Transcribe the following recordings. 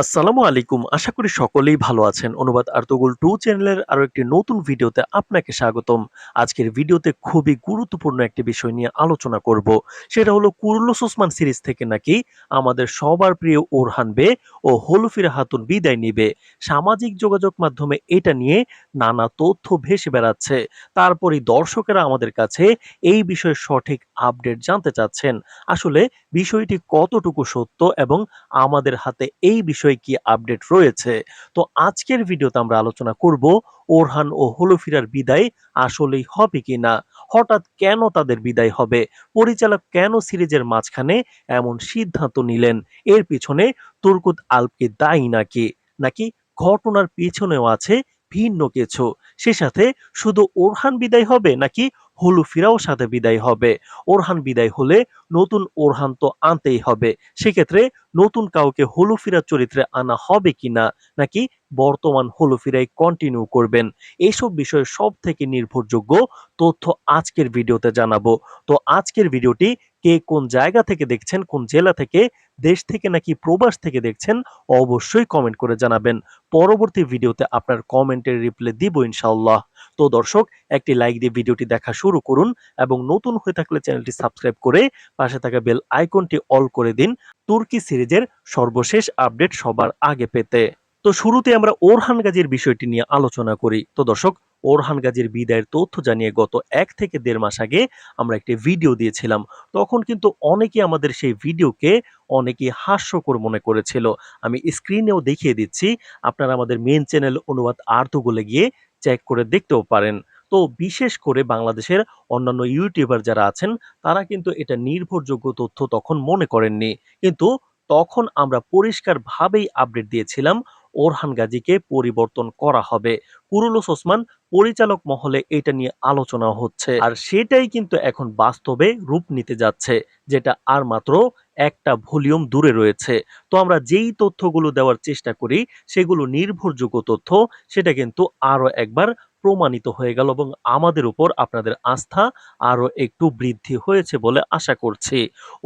আসসালামু আলাইকুম। আশা করি সকলেই ভালো আছেন। অনুবাদ আর্তগুল টু চ্যানেলের আরও একটি নতুন ভিডিওতে আপনাকে স্বাগতম। আজকের ভিডিওতে খুবই গুরুত্বপূর্ণ একটি বিষয় নিয়ে আলোচনা করব। সেটা হলো কুরুল্লুস ওসমান সিরিজ থেকে নাকি আমাদের সবার প্রিয় ওরহান বে ও হলুফিরা হাতুন বিদায় নিবে। সামাজিক যোগাযোগ মাধ্যমে এটা নিয়ে নানা তথ্য ভেসে বেড়াচ্ছে। তারপরই দর্শকেরা আমাদের কাছে এই বিষয়ে সঠিক আপডেট জানতে চাচ্ছেন। আসলে বিষয়টি কতটুকু সত্য এবং আমাদের হাতে এই বিষয়ে কি আপডেট রয়েছে। তো আজকের ভিডিওতে আমরা আলোচনা করব ওরহান ও হলুফিরার বিদায় আসলেই হবে কিনা? হঠাৎ কেন তাদের বিদায় হবে? পরিচালক কেন সিরিজের মাঝখানে এমন সিদ্ধান্ত নিলেন? এর পিছনে তুর্কুত আলপকে দায়ী নাকি? নাকি ঘটনার পিছনেও আছে ভিন্ন কিছু? সে সাথে শুধু ওরহান বিদায় হবে নাকি হলুফিরাও সাথে বিদায় হবে। ওরহান বিদায় হলে নতুন ওরহান তো আনতেই হবে। সেক্ষেত্রে নতুন কাউকে হলুফিরা চরিত্রে আনা হবে কি না নাকি বর্তমান হলুফিরাই কন্টিনিউ করবেন? এইসব বিষয়ে সব থেকে নির্ভরযোগ্য তথ্য আজকের ভিডিওতে জানাব। তো আজকের ভিডিওটি কে কোন জায়গা থেকে দেখছেন, কোন জেলা থেকে, দেশ থেকে নাকি প্রবাস থেকে দেখছেন, অবশ্যই কমেন্ট করে জানাবেন। পরবর্তী ভিডিওতে আপনার কমেন্টের রিপ্লাই দিব ইনশাআল্লাহ। তো দর্শক, একটি লাইক দিয়ে ভিডিওটি দেখা শুরু করুন এবং নতুন হয়ে থাকলে চ্যানেলটি সাবস্ক্রাইব করে পাশে থাকা বেল আইকনটি অল করে দিন তুর্কি সিরিজের সর্বশেষ আপডেট সবার আগে পেতে। তো শুরুতে আমরা ওরহান গাজীর বিষয়টি নিয়ে আলোচনা করি। তো দর্শক ওরহান গাজীর বিদায়ের তথ্য জানিয়ে গত এক থেকে দেড় মাস আগে আমরা একটি ভিডিও দিয়েছিলাম। তখন কিন্তু অনেকে আমাদের সেই ভিডিওকে অনেকে হাস্যকর মনে করেছিল। আমি স্ক্রিনেও দেখিয়ে দিচ্ছি, আপনারা আমাদের মেন চ্যানেল অনুবাদ আর্তগুলো গিয়ে চেক করে দেখতেও পারেন। তো বিশেষ করে বাংলাদেশের অন্যান্য ইউটিউবার যারা আছেন, তারা কিন্তু এটা নির্ভরযোগ্য তথ্য তখন মনে করেননি। কিন্তু তখন আমরা পরিষ্কারভাবেই আপডেট দিয়েছিলাম ওরহান গাজীকে পরিবর্তন করা হবে। পুরুলুস ওসমান পরিচালক মহলে এটা নিয়ে আলোচনা হচ্ছে। আর সেটাই কিন্তু এখন বাস্তবে রূপ নিতে যাচ্ছে, যেটা আর মাত্র একটা ভলিউম দূরে রয়েছে। তো আমরা যেই তথ্যগুলো দেওয়ার চেষ্টা করি, সেগুলো নির্ভরযোগ্য তথ্য, সেটা কিন্তু আরও একবার প্রমাণিত হয়ে গেল এবং আমাদের উপর আপনাদের আস্থা আরও একটু বৃদ্ধি হয়েছে বলে আশা করছি।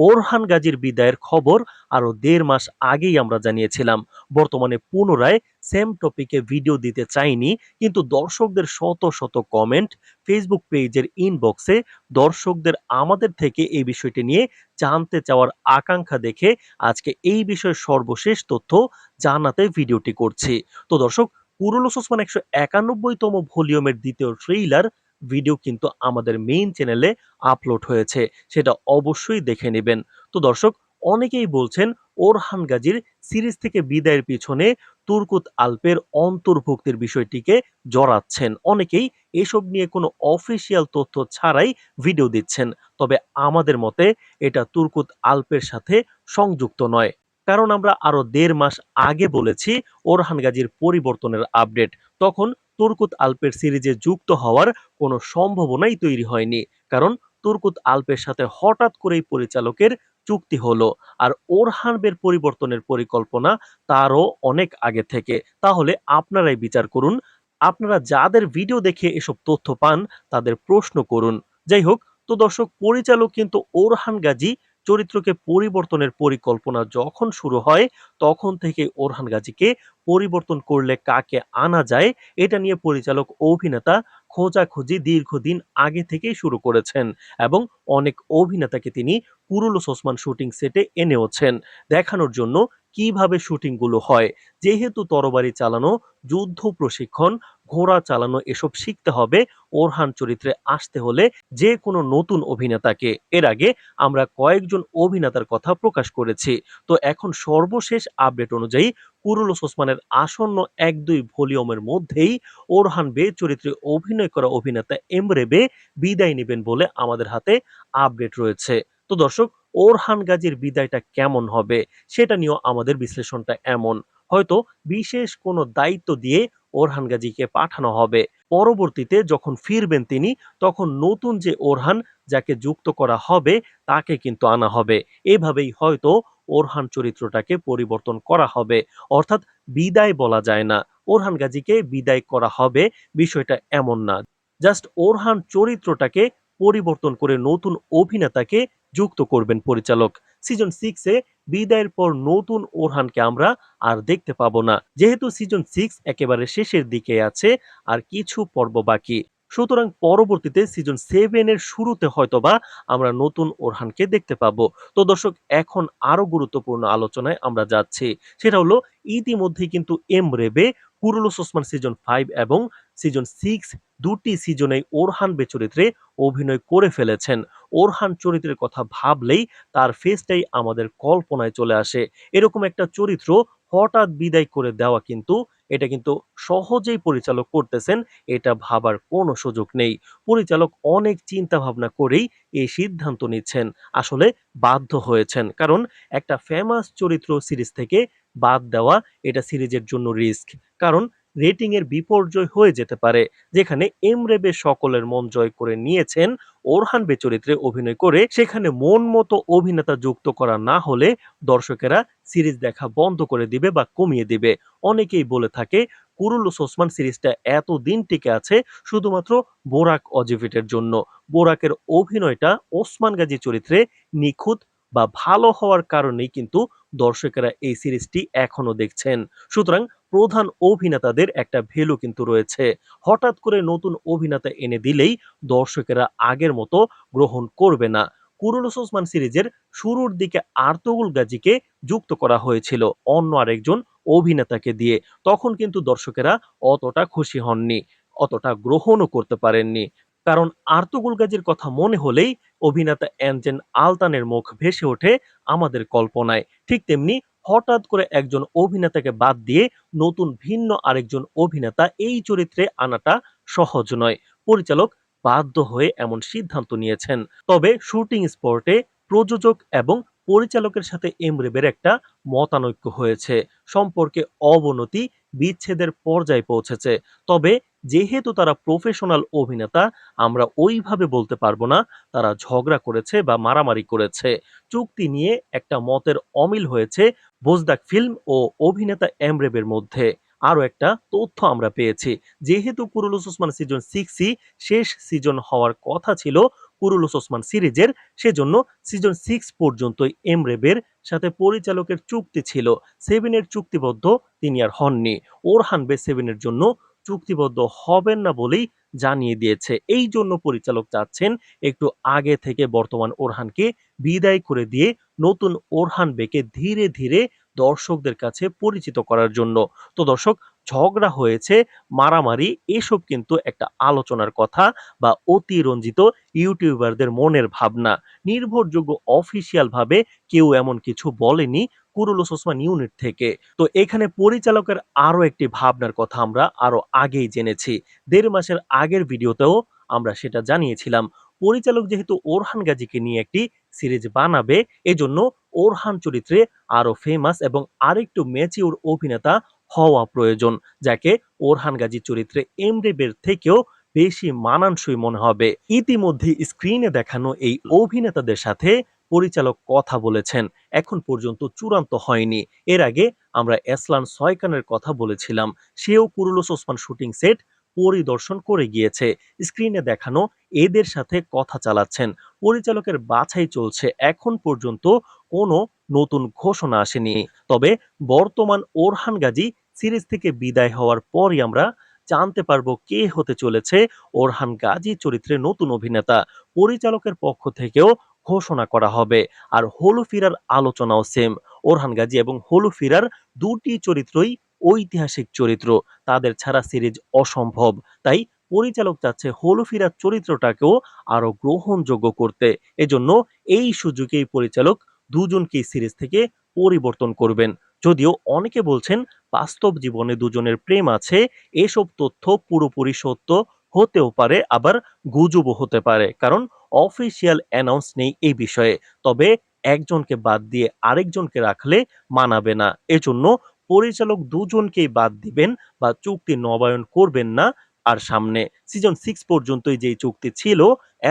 ওরহান গাজীর বিদায়ের খবর আরও দেড় মাস আগেই আমরা জানিয়েছিলাম। বর্তমানে পুনরায় সেম টপিকে ভিডিও দিতে চাইনি, কিন্তু দর্শকদের শত শত কমেন্ট ফেসবুক পেজের ইনবক্সে দর্শকদের আমাদের থেকে এই বিষয়টি নিয়ে জানতে চাওয়ার আকাঙ্ক্ষা দেখে আজকে এই বিষয়ে সর্বশেষ তথ্য জানাতে ভিডিওটি করছি। তো দর্শক কুরুলুস ওসমান একশো একানব্বইতম ভলিউমের দ্বিতীয় ট্রেইলার ভিডিও কিন্তু আমাদের মেইন চ্যানেলে আপলোড হয়েছে। সেটা অবশ্যই দেখে নেবেন। তো দর্শক, অনেকেই বলছেন ওরহান গাজীর সিরিজ থেকে বিদায়ের পিছনে তুর্কুত আলপের অন্তর্ভুক্তির বিষয়টিকে জড়াচ্ছেন। অনেকেই এসব নিয়ে কোনো অফিসিয়াল তথ্য ছাড়াই ভিডিও দিচ্ছেন। তবে আমাদের মতে এটা তুর্কুত আলপের সাথে সংযুক্ত নয়। কারণ আমরা আরও দেড় মাস আগে বলেছি ওরহান গাজীর পরিবর্তনের আপডেট। তখন তুর্কুত আলপের সিরিজে যুক্ত হওয়ার কোনো সম্ভাবনাই তৈরি হয়নি। কারণ তুর্কুত আলপের সাথে হঠাৎ করেই পরিচালকের চুক্তি হলো। আর ওরহানবের পরিবর্তনের পরিকল্পনা তারও অনেক আগে থেকে। তাহলে আপনারাই বিচার করুন। আপনারা যাদের ভিডিও দেখে এসব তথ্য পান, তাদের প্রশ্ন করুন। যাই হোক, তো দর্শক, পরিচালক কিন্তু ওরহান গাজী চরিত্রকে পরিবর্তনের পরিকল্পনা যখন শুরু হয়, তখন থেকে ওরহান গাজীকে পরিবর্তন করলে কাকে আনা যায়, এটা নিয়ে পরিচালক, অভিনেতা খোঁজাখুঁজি দীর্ঘদিন আগে থেকেই শুরু করেছেন এবং অনেক অভিনেতাকে তিনি পুরুলো ওসমান শুটিং সেটে এনেওছেন। দেখানোর জন্য কীভাবে শুটিংগুলো হয়, যেহেতু তরবারি চালানো, যুদ্ধ প্রশিক্ষণ, ঘোড়া চালানো এসব শিখতে হবে, ওরহান চরিত্রে আসতে হলে যে কোনো নতুন অভিনেতাকে। এর আগে আমরা কয়েকজন অভিনেতার কথা প্রকাশ করেছি। তো এখন সর্বশেষ আপডেট অনুযায়ী কুরুলুস ওসমানের আসন্ন এক দুই ভলিউমের মধ্যেই ওরহান বে চরিত্রে অভিনয় করা অভিনেতা এমরে বে বিদায় নেবেন বলে আমাদের হাতে আপডেট রয়েছে। তো দর্শক ওরহান গাজীর বিদায়টা কেমন হবে সেটা নিয়েও আমাদের বিশ্লেষণটা এমন। হয়তো বিশেষ কোনো দায়িত্ব দিয়ে ওরহান গাজীকে পাঠানো হবে। পরবর্তীতে যখন ফিরবেন তিনি, তখন নতুন যে ওরহান যাকে যুক্ত করা হবে, তাকে কিন্তু আনা হবে। এভাবেই হয়তো ওরহান চরিত্রটাকে পরিবর্তন করা হবে। অর্থাৎ বিদায় বলা যায় না। ওরহান গাজীকে বিদায় করা হবে বিষয়টা এমন না। জাস্ট ওরহান চরিত্রটাকে পরিবর্তন করে নতুন অভিনেতাকে যুক্ত করবেন পরিচালক। সিজন সিক্সে বিদায়ের পর নতুন ওরহানকে আমরা আর দেখতে পাবো না। যেহেতু সিজন সিক্স একেবারে শেষের দিকে আছে, আর কিছু পর্ব বাকি। সুতরাং পরবর্তীতে সিজন সেভেন এর শুরুতে হয়তোবা আমরা নতুন ওরহানকে দেখতে পাবো। তো দর্শক, এখন আরও গুরুত্বপূর্ণ আলোচনায় আমরা যাচ্ছি। সেটা হলো, ইতিমধ্যেই কিন্তু এম রেবে কুরুলুস ওসমান সিজন ফাইভ এবং সিজন সিক্স দুটি সিজনে ওরহান বে চরিত্রে অভিনয় করে ফেলেছেন। ওরহান চরিত্রের কথা ভাবলেই তার ফেসটাই আমাদের কল্পনায় চলে আসে। এরকম একটা চরিত্র হঠাৎ বিদায় করে দেওয়া কিন্তু, এটা কিন্তু সহজেই পরিচালক করতেছেন, এটা ভাবার কোনো সুযোগ নেই। পরিচালক অনেক চিন্তা ভাবনা করেই এই সিদ্ধান্ত নিচ্ছেন, আসলে বাধ্য হয়েছেন। কারণ একটা ফেমাস চরিত্র সিরিজ থেকে বাদ দেওয়া, এটা সিরিজের জন্য রিস্ক। কারণ রেটিং এর বিপর্যয় হয়ে যেতে পারে, যেখানে এমরেবে সকলের মন জয় করে নিয়েছেন ওরহান বে চরিত্রে অভিনয় করে, সেখানে মন মতো অভিনেতা যুক্ত করা না হলে দর্শকেরা সিরিজ দেখা বন্ধ করে দিবে বা কমিয়ে দিবে। অনেকেই বলে থাকে কুরুলুস ওসমান সিরিজটা এত দিন টিকে আছে শুধুমাত্র বোরাক অজিভিটের জন্য। বোরাকের অভিনয়টা ওসমান গাজী চরিত্রে নিখুঁত বা ভালো হওয়ার কারণেই কিন্তু দর্শকেরা এই সিরিজটি এখনও দেখছেন। সুতরাং প্রধান অভিনেতাদের একটা ভ্যালু কিন্তু রয়েছে। হঠাৎ করে নতুন অভিনেতা এনে দিলেই দর্শকেরা আগের মতো গ্রহণ করবে না। কুরুলুস ওসমান সিরিজের শুরুর দিকে আর্তগুল গাজীকে যুক্ত করা হয়েছিল অন্য আরেকজন অভিনেতাকে দিয়ে। তখন কিন্তু দর্শকেরা অতটা খুশি হননি, অতটা গ্রহণও করতে পারেননি। কারণ আর্তুগুল গাজীর কথা মনে হলেই অভিনেতা এনজেন আলতানের মুখ ভেসে ওঠে আমাদের কল্পনায়। ঠিক তেমনি হঠাৎ করে একজন অভিনেতাকে বাদ দিয়ে নতুন ভিন্ন আরেকজন অভিনেতা এই চরিত্রে আনাটা সহজ নয়। পরিচালক বাধ্য হয়ে এমন সিদ্ধান্ত নিয়েছেন। তবে শুটিং স্পটে প্রযোজক এবং পরিচালকের সাথে এমরেবের একটা মতানৈক্য হয়েছে। সম্পর্কে অবনতি বিচ্ছেদের পর্যায়ে পৌঁছেছে। তবে যেহেতু তারা প্রফেশনাল অভিনেতা, আমরা ওইভাবে বলতে পারব না, তারা ঝগড়া করেছে বা মারামারি করেছে। চুক্তি নিয়ে একটা মতের অমিল হয়েছে বোজদাক ফিল্ম ও অভিনেতা এমরেবের মধ্যে। আরও একটা তথ্য আমরা পেয়েছি, যেহেতু কুরুলুস ওসমান সিজন সিক্সই শেষ সিজন হওয়ার কথা ছিল কুরুলুস ওসমান সিরিজের, সেজন্য সিজন সিক্স পর্যন্তই এমরেবের সাথে পরিচালকের চুক্তি ছিল। সেভেনের চুক্তিবদ্ধ তিনি আর হননি। ওরহান বে সেভেনের জন্য চুক্তিবদ্ধ হবেন না বলেই জানিয়ে দিয়েছে। এই জন্য পরিচালক চাচ্ছেন একটু আগে থেকে বর্তমান ওরহানকে বিদায় করে দিয়ে নতুন ওরহান বেকে ধীরে ধীরে দর্শকদের কাছে পরিচিত করার জন্য। তো দর্শক ঝগড়া হয়েছে, মারামারি, এসব কিন্তু একটা আলোচনার কথা বা অতিরঞ্জিত ইউটিউবারদের মনের ভাবনা। নির্ভরযোগ্য অফিসিয়াল ভাবে কেউ এমন কিছু বলেনি কুরুলুস ওসমান ইউনিট থেকে। তো এখানে পরিচালকের আরও একটি ভাবনার কথা আমরা আরও আগেই জেনেছি। দেড় মাসের আগের ভিডিওতেও আমরা সেটা জানিয়েছিলাম। পরিচালক যেহেতু ওরহান গাজীকে নিয়ে একটি সিরিজ বানাবে, এজন্য ওরহান চরিত্রে আরও ফেমাস এবং আরেকটু ম্যাচিউর অভিনেতা হওয়া প্রয়োজন, যাকে ওরহান গাজী চরিত্রে এমরেবের থেকেও বেশি মানানসই মনে হবে। ইতিমধ্যে স্ক্রিনে দেখানো এই অভিনেতাদের সাথে পরিচালক কথা বলেছেন। এখন পর্যন্ত চূড়ান্ত হয়নি। এর আগে আমরা এসলান সয়কানের কথা বলেছিলাম। সেও কুরুলুস ওসমান শুটিং সেট পরিদর্শন করে গিয়েছে। স্ক্রিনে দেখানো এদের সাথে কথা চালাচ্ছেন। পরিচালকের বাছাই চলছে। এখন পর্যন্ত কোনো নতুন ঘোষণা আসেনি। তবে বর্তমান ওরহান গাজী সিরিজ থেকে বিদায় হওয়ার পরই আমরা জানতে পারব কে হতে চলেছে ওরহান গাজী চরিত্রে নতুন অভিনেতা। পরিচালকের পক্ষ থেকেও ঘোষণা করা হবে। আর হলু ফিরার আলোচনাও সেম ওরহান গাজী এবং হলু ফিরার দুটি চরিত্রই ঐতিহাসিক চরিত্র। তাদের ছাড়া সিরিজ অসম্ভব। তাই পরিচালক চাচ্ছে হলু ফিরার চরিত্রটাকেও আরও গ্রহণযোগ্য করতে। এজন্য এই সুযোগেই পরিচালক দুজনকেই সিরিজ থেকে পরিবর্তন করবেন। যদিও অনেকে বলছেন বাস্তব জীবনে দুজনের প্রেম আছে, এসব তথ্য পুরোপুরি সত্য হতেও পারে, আবার গুজবও হতে পারে, কারণ অফিসিয়াল অ্যানাউন্স নেই এই বিষয়ে। তবে একজনকে বাদ দিয়ে আরেকজনকে রাখলে মানাবে না। এজন্য পরিচালক দুজনকেই বাদ দিবেন বা চুক্তি নবায়ন করবেন না আর সামনে। সিজন সিক্স পর্যন্তই যেই চুক্তি ছিল,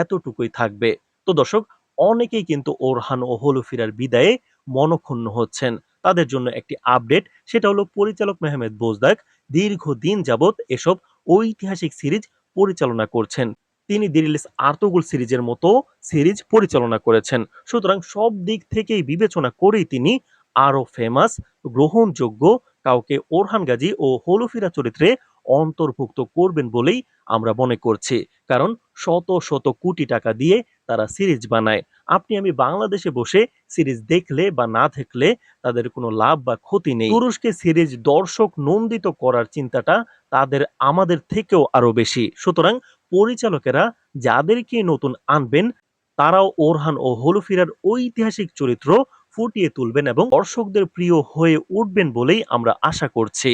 এতটুকুই থাকবে। তো দর্শক, অনেকেই কিন্তু ওরহান ও হলুফিরার বিদায়ে মনক্ষুণ্ণ হচ্ছেন। তাদের জন্য একটি আপডেট সেটা হলো পরিচালক মেহমেদ বোজদাক দীর্ঘদিন যাবৎ এসব ঐতিহাসিক সিরিজ পরিচালনা করছেন। তিনি দিরিলিস আর্তগুল সিরিজের মতো সিরিজ পরিচালনা করেছেন। সুতরাং সব দিক থেকেই বিবেচনা করেই তিনি আরও ফেমাস গ্রহণযোগ্য, কাউকে ওরহান গাজী ও হলুফিরা চরিত্রে অন্তর্ভুক্ত করবেন বলেই আমরা মনে করছি। কারণ শত শত কোটি টাকা দিয়ে তারা সিরিজ বানায়। আপনি আমি বাংলাদেশে বসে সিরিজ দেখলে বা না দেখলে তাদের কোনো লাভ বা ক্ষতি নেই। তুরস্কে সিরিজ দর্শক নন্দিত করার চিন্তাটা তাদের আমাদের থেকেও আরও বেশি। সুতরাং পরিচালকেরা যাদেরকে নতুন আনবেন, তারাও ওরহান ও হলুফিরার ঐতিহাসিক চরিত্র ফুটিয়ে তুলবেন এবং দর্শকদের প্রিয় হয়ে উঠবেন বলেই আমরা আশা করছি।